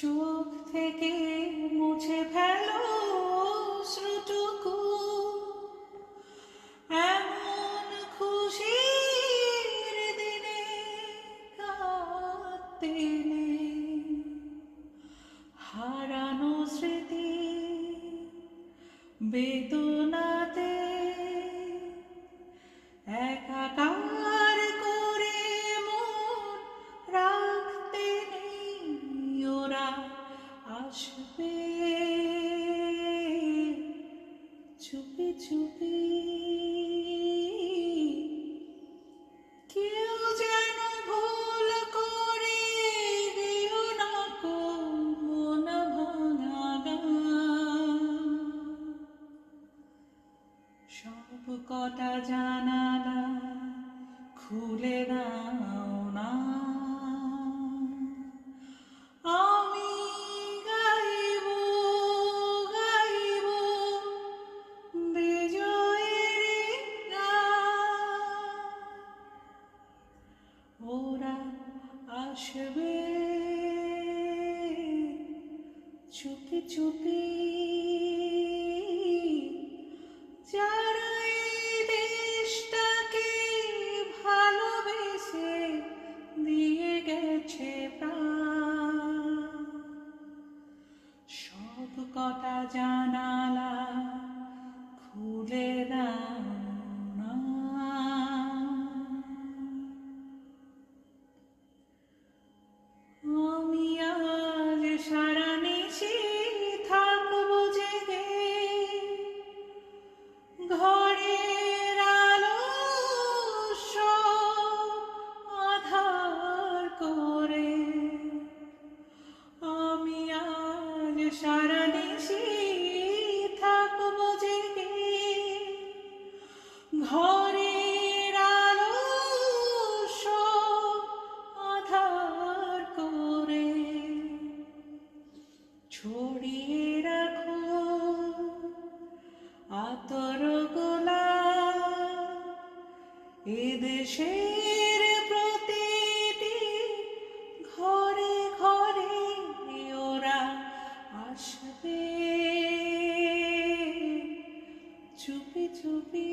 চোখ থেকে মুছে ফেলো শ্রুটুকু এমন খুশির দিনে কাঁদতে নেই। হারানো স্মৃতি বেদনাতে সব কটা জানালা খুলে দাও না আমি গাইব গাইব বিজয়ের। ওরা আসবে চুপি চুপি ঘরের আলো আধার করে। ছড়িয়ে রাখো আতর এদেশের প্রতিটি ঘরে ঘরে ওরা আসবে। চুপি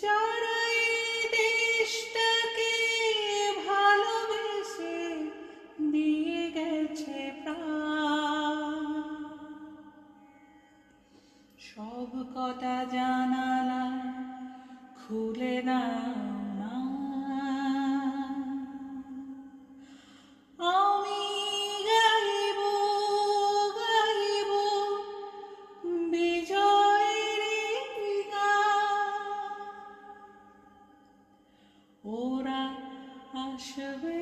যারা এই দেশটাকে ভালোবেসে দিয়ে গেছে প্রাণ সব কটা জানালা খুলে না আসবে।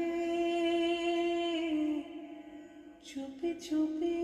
চুপি চুপি